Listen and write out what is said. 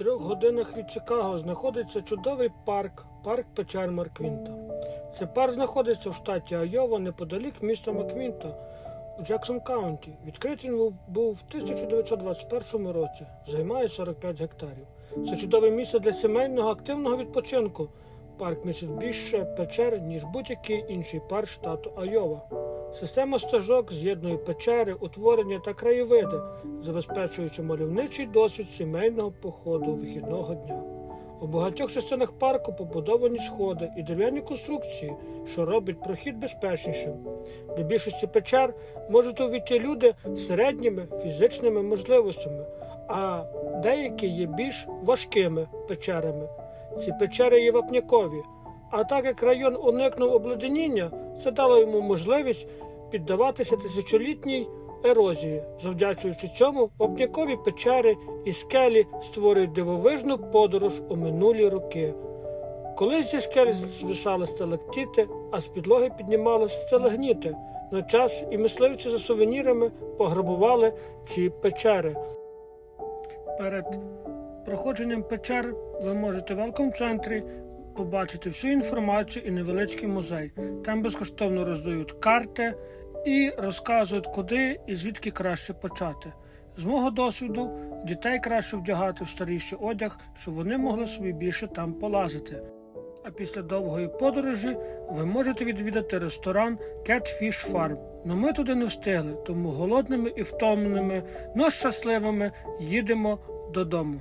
трьох годинах від Чикаго знаходиться чудовий парк, парк печер Марквінта. Цей парк знаходиться в штаті Айова неподалік міста Маквінта у Джексон Каунті. Відкритий він був в 1921 році, займає 45 гектарів. Це чудове місце для сімейного активного відпочинку. Парк містить більше печер, ніж будь-який інший парк штату Айова. Система стежок з'єднує печери, утворення та краєвиди, забезпечуючи мальовничий досвід сімейного походу вихідного дня. У багатьох частинах парку побудовані сходи і дерев'яні конструкції, що робить прохід безпечнішим. До більшості печер можуть увійти люди з середніми фізичними можливостями, а деякі є більш важкими печерами. Ці печери є вапнякові. А так як район уникнув обледеніння, це дало йому можливість піддаватися тисячолітній ерозії. Завдячуючи цьому, вапнякові печери і скелі створюють дивовижну подорож у минулі роки. Колись зі скель звисали сталактіти, а з підлоги піднімалися сталагніти. На час і мисливці за сувенірами пограбували ці печери. Перед проходженням печер ви можете в велком-центрі побачити всю інформацію і невеличкий музей. Там безкоштовно роздають карти і розказують, куди і звідки краще почати. З мого досвіду, дітей краще вдягати в старіший одяг, щоб вони могли собі більше там полазити. А після довгої подорожі ви можете відвідати ресторан Catfish Farm. Но ми туди не встигли, тому голодними і втомленими, но щасливими їдемо додому.